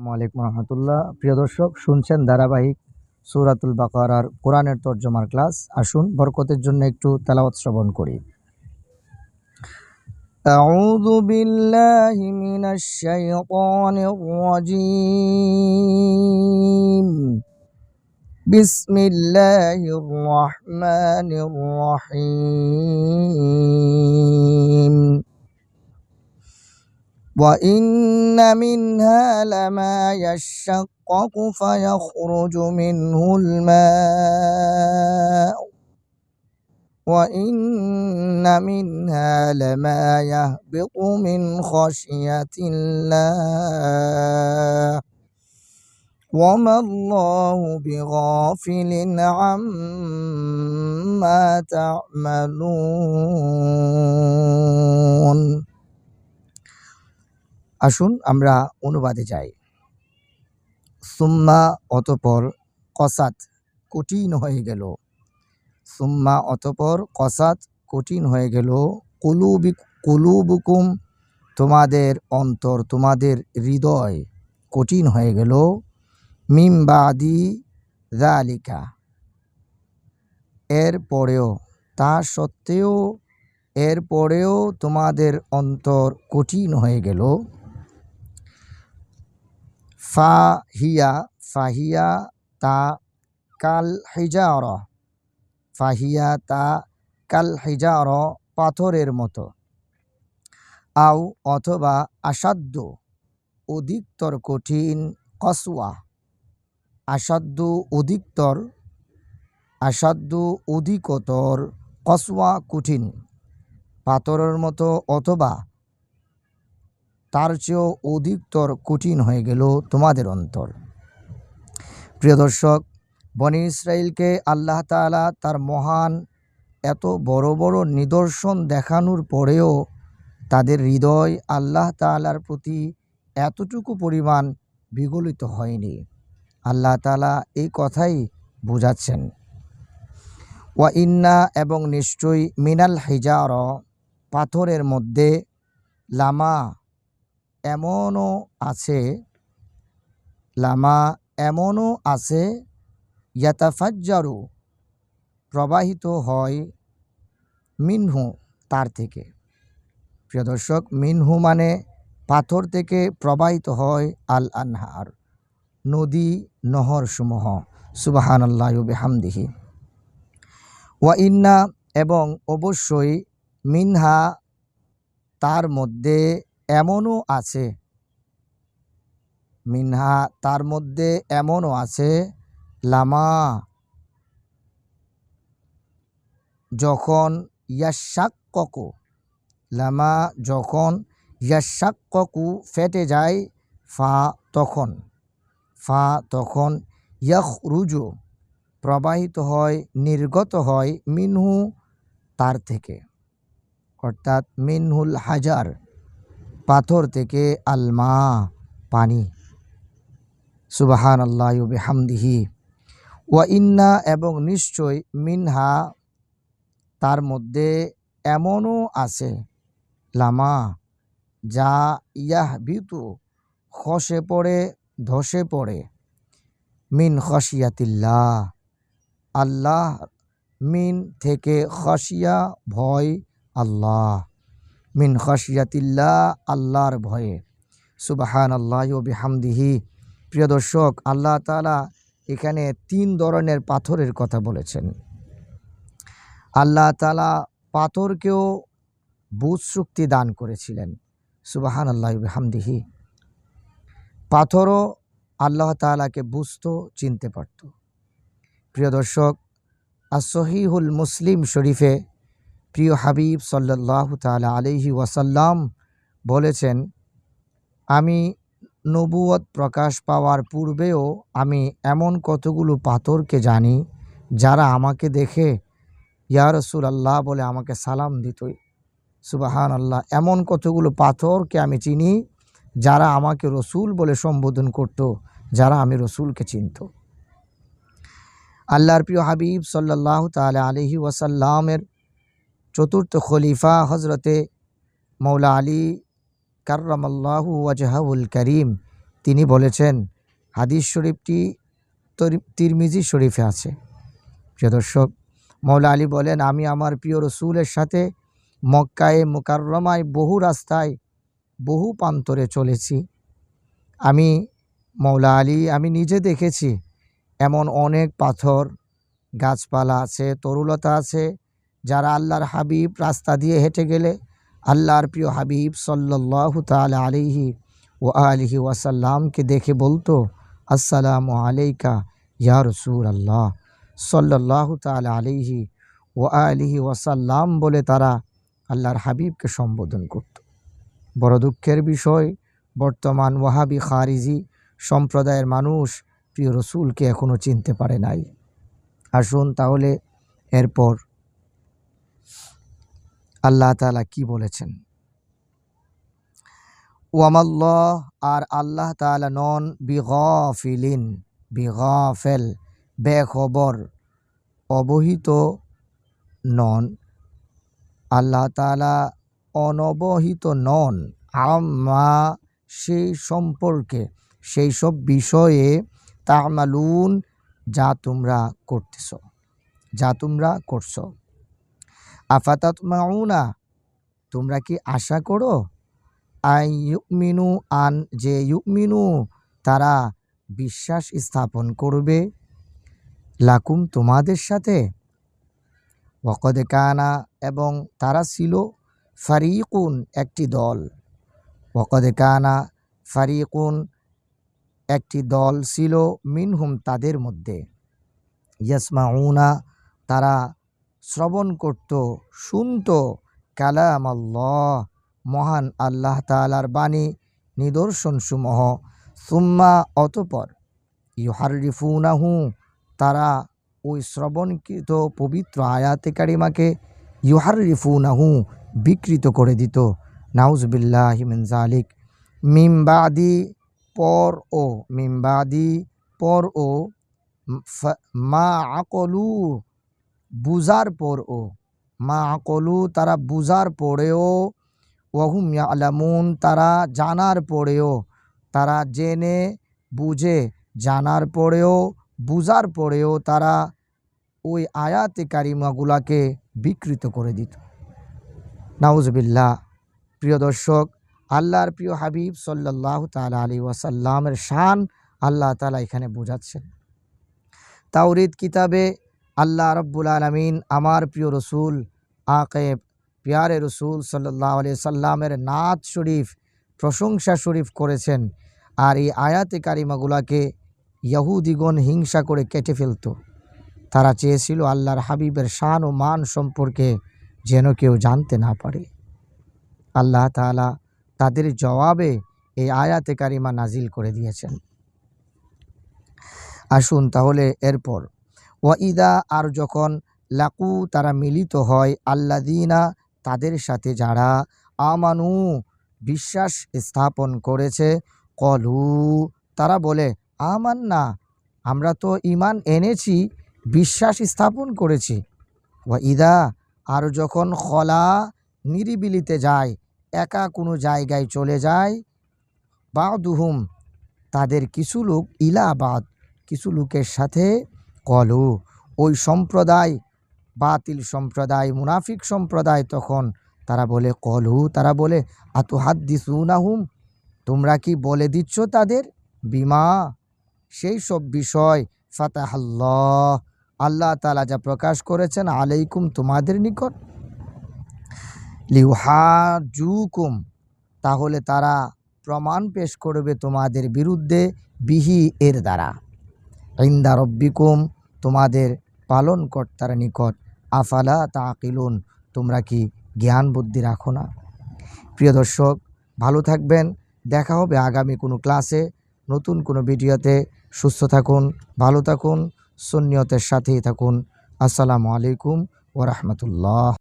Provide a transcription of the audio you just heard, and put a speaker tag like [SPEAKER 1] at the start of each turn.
[SPEAKER 1] আলাইকুম রহমতুল্লাহ প্রিয় দর্শক শুনছেন ধারাবাহিক সূরাতুল বাকারার কোরআনের তর্জমার ক্লাস আসুন বরকতের জন্য একটু তেলাওয়াত শ্রবণ করি أعوذ بالله من الشيطان الرجيم بسم الله الرحمن الرحيم وإن منها لما يشقق فيخرج منه الماء وإن منها لما يهبط من خشية الله وما الله بغافل عما تعملون আসুন আমরা অনুবাদে যাই। সুম্মা অতপর কসাত কঠিন হয়ে গেল। সুম্মা অতপর কসাত কঠিন হয়ে গেল। কুলুবি, কুলুবুকুম তোমাদের অন্তর, তোমাদের হৃদয় কঠিন হয়ে গেল। মিম বাদি জালিকা এর পরেও, তা সত্ত্বেও, এর পরেও তোমাদের অন্তর কঠিন হয়ে গেল। ফাহিয়া ফাহিয়া তা কাল হিজার, ফাহিয়া তা কাল হিজার পাথরের মতো। আও অথবা আসাধ্য অধিকতর কঠিন কসওয়া। আসাধ্য অধিকতর আসাধ্য অধিকতর কসওয়া কঠিন। পাথরের মতো অথবা তার চেয়েও অধিকতর কঠিন হয়ে গেল তোমাদের অন্তর। প্রিয় দর্শক, বনি ইসরায়েলকে আল্লাহ তাআলা তার মহান এত বড় বড় নিদর্শন দেখানোর পরেও তাদের হৃদয় আল্লাহ তাআলার প্রতি এতটুকু পরিমাণ বিগলিত হয়নি। আল্লাহ তাআলা এই কথাই বোঝাচ্ছেন। ওয়া ইন্না এবং নিশ্চয়ই মিনাল হিজার, পাথরের মধ্যে লামা এমনও আছে, লামা এমনও আছে, ইয়াতাফাজ্জারু প্রবাহিত হয় মিনহু তার থেকে। প্রিয় দর্শক, মিনহু মানে পাথর থেকে প্রবাহিত হয় আল আনহার নদী নহরসমূহ। সুবাহান আল্লাহ বেহামদিহি। ওয়া ইন্না এবং অবশ্যই মিনহা তার মধ্যে এমনও আছে। মিনহা তার মধ্যে এমনও আছে, লামা। যখন ইয়াশাক্ককু, লামা যখন ইয়াশাক্ককু ফেটে যায়, ফা তখন ফা তখন রুজু প্রবাহিত হয়, নির্গত হয় মিনহু তার থেকে। অর্থাৎ মিনহুল হাজার। পাথর থেকে আলমা পানি। সুবাহান আল্লাহ বেহামদিহি। ওয়া ইন্না এবং নিশ্চয় মিনহা তার মধ্যে এমনও আছে, লামা, যা ইয়াহ বিতু খসে পড়ে, ধসে পড়ে। মিন খসিয়াতিল্লাহ আল্লাহ মিন থেকে খসিয়া ভয় আল্লাহ। মিন খসিয়াতিল্লাহ আল্লাহর ভয়ে। সুবাহান আল্লাহ বিহামদিহি। প্রিয় দর্শক, আল্লাহ তালা এখানে তিন ধরনের পাথরের কথা বলেছেন। আল্লাহ তালা পাথরকেও বুধ শক্তি দান করেছিলেন। সুবাহান আল্লাহ বিহামদিহি। পাথরও আল্লাহ তালাকে বুঝত, চিনতে পারত। প্রিয় দর্শক আসহিহুল মুসলিম শরীফে প্রিয় হাবিব সাল্লাহ তালা আলহি ওয়াসাল্লাম বলেছেন, আমি নবুয়ত প্রকাশ পাওয়ার পূর্বেও আমি এমন কতগুলো পাথরকে জানি যারা আমাকে দেখে, ইয়া রসুল আল্লাহ বলে আমাকে সালাম দিতই সুবাহান আল্লাহ এমন কতগুলো পাথরকে আমি চিনি যারা আমাকে রসুল বলে সম্বোধন করত, যারা আমি রসুলকে চিনত। আল্লাহর প্রিয় হাবিব সাল্লাহ তালা আলহি ওয়াসাল্লামের চতুর্থ খলিফা হজরতে মৌলা আলী কার্রামাল্লাহু ওয়াজহাউল করিম। তিনি বলেছেন, হাদিস শরীফটি তরি- তিরমিজি শরীফে আছে। প্রিয় দর্শক মৌলা আলী বলেন, আমি আমার প্রিয় রসুলের সাথে মক্কায় মোকাররমায় বহু রাস্তায় বহু প্রান্তরে চলেছি। আমি মৌলা আলী, আমি নিজে দেখেছি এমন অনেক পাথর, গাছপালা আছে, তরুলতা আছে যারা আল্লাহর হাবিব রাস্তা দিয়ে হেঁটে গেলে আল্লাহর প্রিয় হাবিব সাল্লাহ তাল আলিহি ও আলিহি ওয়াসাল্লামকে দেখে বলতো, আসসালামু আলাইকা ইয়া রসুল আল্লাহ সাল্লাহ তাল আলিহি ও আলিহি ওয়াসাল্লাম বলে তারা আল্লাহর হাবিবকে সম্বোধন করত। বড় দুঃখের বিষয়, বর্তমান ওয়াহাবি খারিজি সম্প্রদায়ের মানুষ প্রিয় রসুলকে এখনও চিনতে পারে নাই। আসুন তাহলে এরপর আল্লাহ তালা কি বলেছেন? ওয়ামাল্লাহ আর আল্লাহ তালা নন বিগফিলিন, বিগফেল, বেখবর, অবহিত নন। আল্লাহ তালা অনবহিত নন। আম্মা সেই সম্পর্কে, সেই সব বিষয়ে তামালুন, যা তোমরা করতেছ, যা তোমরা করছ। আফাতাত মাউনা তোমরা কি আশা করো? আই ইউমিনু আন, যে ইউমিনু, তারা বিশ্বাস স্থাপন করবে। লাকুম তোমাদের সাথে। ওকদে কানা, এবং তারা ছিল ফারিকুন, একটি দল। ওকদে কানা, ফারিকুন, একটি দল ছিল, মিনহুম তাদের মধ্যে। ইয়াসমাউনা, তারা শ্রবণ করত, শুনত, কালাম আল্লাহ, মহান আল্লাহ তালার বাণী নিদর্শন নিদর্শনসমূহ, সুম্মা, অতপর ইউহারিফুনাহু, তারা ওই শ্রবণকৃত পবিত্র আয়াতে কারিমাকে ইউহারিফুনাহু বিকৃত করে দিত। নাউজবিল্লাহ হিমিন জালিক মিমবাদি পর ও মিমবাদি পর ও মা আকলু বুজার ও। মা আকলু তারা বুজার পরেও ওহুম আলামুন তারা জানার পরেও তারা জেনে বুঝে জানার পরেও বুজার পরেও তারা ওই আয়াতে কারিমাগুলাকে বিকৃত করে দিত। নাউজবিল্লাহ। প্রিয় দর্শক, আল্লাহর প্রিয় হাবিব সাল্লাহ তালা আলী ওয়াসাল্লামের শান আল্লাহ তালা এখানে বোঝাচ্ছেন। তাওরিদ কিতাবে আল্লাহ রব্বুল আলমিন আমার প্রিয় রসুল, আকেব, পিয়ারে রসুল সাল্লাহ আলি সাল্লামের নাথ শরীফ, প্রশংসা শরীফ করেছেন আর এই আয়াতে কারিমাগুলাকে ইয়াহুদিগণ হিংসা করে কেটে ফেলত। তারা চেয়েছিল আল্লাহর হাবিবের শান ও মান সম্পর্কে যেন কেউ জানতে না পারে। আল্লাহ তাআলা তাদের জবাবে এই আয়াতে কারিমা নাজিল করে দিয়েছেন। আসুন তাহলে এরপর ওয়াইদা, আর যখন লাকু তারা মিলিত হয় আল্লাদিনা তাদের সাথে যারা আমানু, বিশ্বাস স্থাপন করেছে, কলু, তারা বলে আমান না আমরা তো ইমান এনেছি, বিশ্বাস স্থাপন করেছি। ওয়াইদা, আর যখন খলা নিরিবিলিতে যায়, একা কোনো জায়গায় চলে যায় বা দুহুম তাদের কিছু লোক ইলাবাদ কিছু লোকের সাথে কলু। ওই সম্প্রদায়, বাতিল সম্প্রদায়, মুনাফিক সম্প্রদায় তখন তারা বলে, কলু? তারা বলে আতু দিসুনাহুম তোমরা কি বলে দিচ্ছ তাদের? বিমা। সেই সব বিষয়, ফাতাহাল্লাহ। আল্লাহ তালা যা প্রকাশ করেছেন আলাইকুম তোমাদের নিকট। লিউহাজুকুম। তাহলে তারা প্রমাণ পেশ করবে তোমাদের বিরুদ্ধে বিহি এর দ্বারা। ইন্দা রব্বিকুম, তোমাদের পালনকর্তার নিকট। আফালা তাকিলুন তোমরা কি জ্ঞান বুদ্ধি রাখো না? প্রিয় দর্শক, ভালো থাকবেন, দেখা হবে আগামী কোনো ক্লাসে, নতুন কোনো ভিডিওতে। সুস্থ থাকুন, ভালো থাকুন, সুন্নিয়তের সাথেই থাকুন। আসসালামু আলাইকুম ওরহমতুল্লাহ